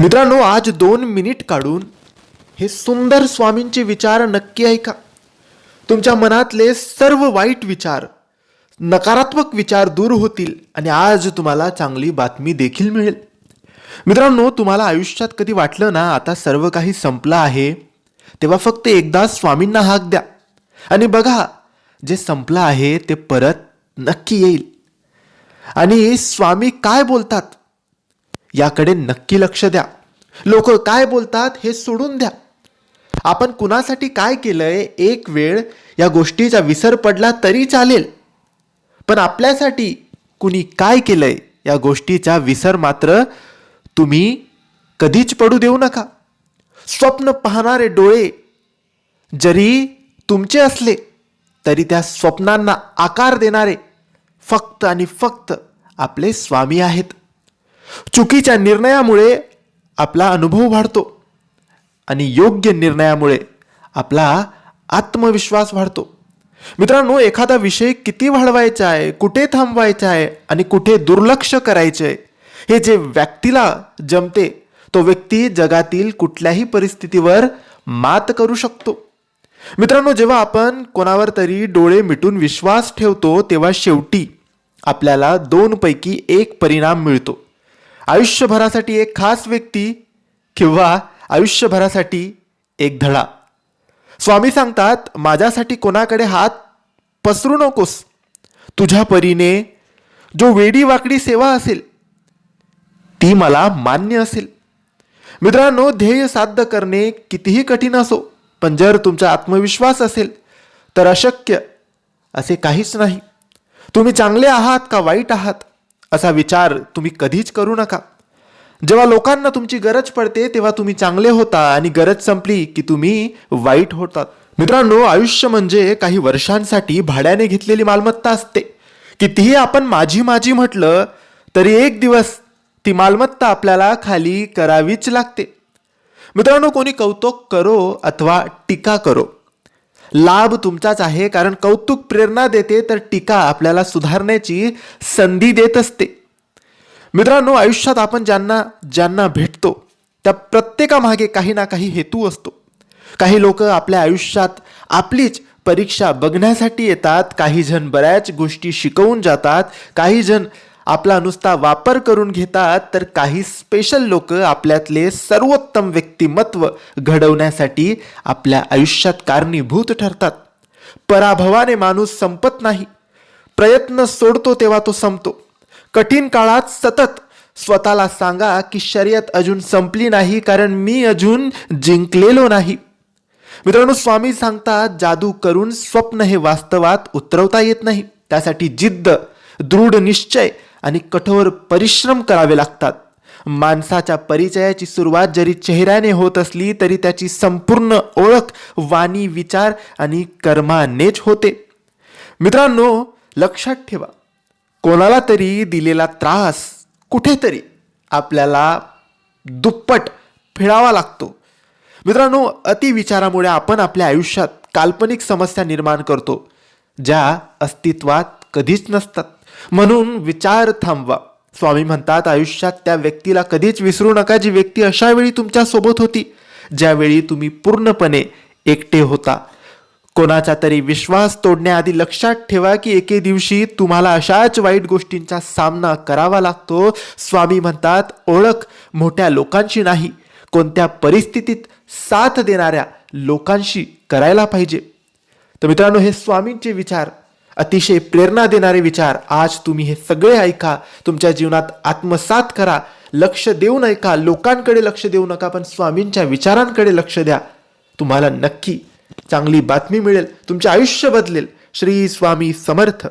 मित्रांनो आज दोन मिनिट काढून हे सुंदर स्वामींचे विचार नक्की ऐका तुमच्या मनातले सर्व वाईट विचार नकारात्मक विचार दूर होतील आणि आज तुम्हाला चांगली बातमी देखील मिळेल. मित्रांनो तुम्हाला आयुष्यात कधी वाटलं ना आता सर्व काही संपलं आहे तेव्हा फक्त एकदा स्वामींना हाक द्या. आणि बघा जे संपलं आहे ते परत नक्की येईल. आणि स्वामी काय बोलतात? याकडे नक्की लक्ष द्या. लोक काय बोलतात हे सोडून द्या. आपण कुणासाठी काय केलंय एक वेळ या गोष्टीचा विसर पडला तरी चालेल. पण आपल्यासाठी कुणी काय केलंय या गोष्टीचा विसर मात्र तुम्ही कधीच पडू देऊ नका. स्वप्न पाहणारे डोळे जरी तुमचे असले तरी त्या स्वप्नांना आकार देणारे फक्त आणि फक्त आपले स्वामी आहेत. चुकीच्या निर्णयामुळे आपला अनुभव वाढतो आणि योग्य निर्णयामुळे आपला आत्मविश्वास वाढतो. मित्रांनो एखादा विषय किती वाढवायचा आहे कुठे थांबवायचा आहे आणि कुठे दुर्लक्ष करायचे आहे हे जे व्यक्तीला जमते तो व्यक्ती जगातील कुठल्याही परिस्थितीवर मात करू शकतो. मित्रांनो जेव्हा आपण कोणावर तरी डोळे मिटून विश्वास ठेवतो तेव्हा शेवटी आपल्याला दोनपैकी एक परिणाम मिळतो. आयुष्यभरासाठी एक खास व्यक्ती किंवा आयुष्यभरासाठी एक धडा. स्वामी सांगतात माझ्यासाठी कोणाकडे हात पसरू नकोस. तुझ्या परीने जो वेडी वाकडी सेवा असेल ती मला मान्य असेल. मित्रांनो ध्येय साध्य करणे कितीही कठीण असो पण जर तुमचा आत्मविश्वास असेल तर अशक्य असे काहीच नाही. तुम्ही चांगले आहात का वाईट आहात? असा विचार तुम्ही कधीच करू नका. जेव्हा लोकांना तुमची गरज पडते तेव्हा तुम्ही चांगले होता आणि गरज संपली की तुम्ही वाईट होतात मित्रांनो आयुष्य म्हणजे काही वर्षांसाठी भाड्याने घेतलेली मालमत्ता असते. कितीही आपण माझी माझी म्हटलं तरी एक दिवस ती मालमत्ता आपल्याला खाली करावीच लागते. मित्रांनो कोणी कौतुक करो अथवा टीका करो. लाभ तुमचाच आहे कारण कौतुक प्रेरणा देते तर टीका आपल्याला सुधारण्याची संधी देत असते. मित्रांनो आयुष्यात आपण ज्यांना ज्यांना भेटतो त्या प्रत्येकामागे काही ना काही हेतू असतो. काही लोक आपल्या आयुष्यात आपलीच परीक्षा बघण्यासाठी येतात काही जण बऱ्याच गोष्टी शिकवून जातात काही जण आपला नुसता वापर करून घेतात तर काही स्पेशल लोक आपल्यातले सर्वोत्तम व्यक्तिमत्व घडवण्यासाठी आपल्या आयुष्यात कारणीभूत ठरतात. पराभवाने माणूस संपत नाही. प्रयत्न सोडतो तेव्हा तो संपतो. कठीण काळात सतत स्वतःला सांगा की शर्यत अजून संपली नाही कारण मी अजून जिंकलेलो नाही. मित्रांनो स्वामी सांगतात जादू करून स्वप्न हे वास्तवात उतरवता येत नाही. त्यासाठी जिद्द दृढ निश्चय आणि कठोर परिश्रम करावे लागतात. माणसाच्या परिचयाची सुरुवात जरी चेहऱ्याने होत असली तरी त्याची संपूर्ण ओळख वाणी विचार आणि कर्मानेच होते. मित्रांनो लक्षात ठेवा. कोणाला तरी दिलेला त्रास कुठेतरी आपल्याला दुप्पट फिळावा लागतो. मित्रांनो अतिविचारामुळे आपण आपल्या आयुष्यात काल्पनिक समस्या निर्माण करतो ज्या अस्तित्वात कधीच नसतात. म्हणून विचार थांबवा. स्वामी म्हणतात आयुष्यात त्या व्यक्तीला कधीच विसरू नका जी व्यक्ती अशा वेळी तुमच्यासोबत होती ज्यावेळी तुम्ही पूर्णपणे एकटे होता. कोणाचा तरी विश्वास तोडण्याआधी लक्षात ठेवा की एके दिवशी तुम्हाला अशाच वाईट गोष्टींचा सामना करावा लागतो. स्वामी म्हणतात ओळख मोठ्या लोकांशी नाही. कोणत्या परिस्थितीत साथ देणाऱ्या लोकांशी करायला पाहिजे. तर मित्रांनो हे स्वामींचे विचार अतिशय प्रेरणा देणारे विचार आज तुम्ही हे सगळे ऐका तुमच्या जीवनात आत्मसात करा लक्ष देऊ नका लोकांकडे लक्ष देऊ नका पण स्वामींच्या विचारांकडे लक्ष द्या. तुम्हाला नक्की चांगली बातमी मिळेल तुमचे आयुष्य बदलेल. श्री स्वामी समर्थ.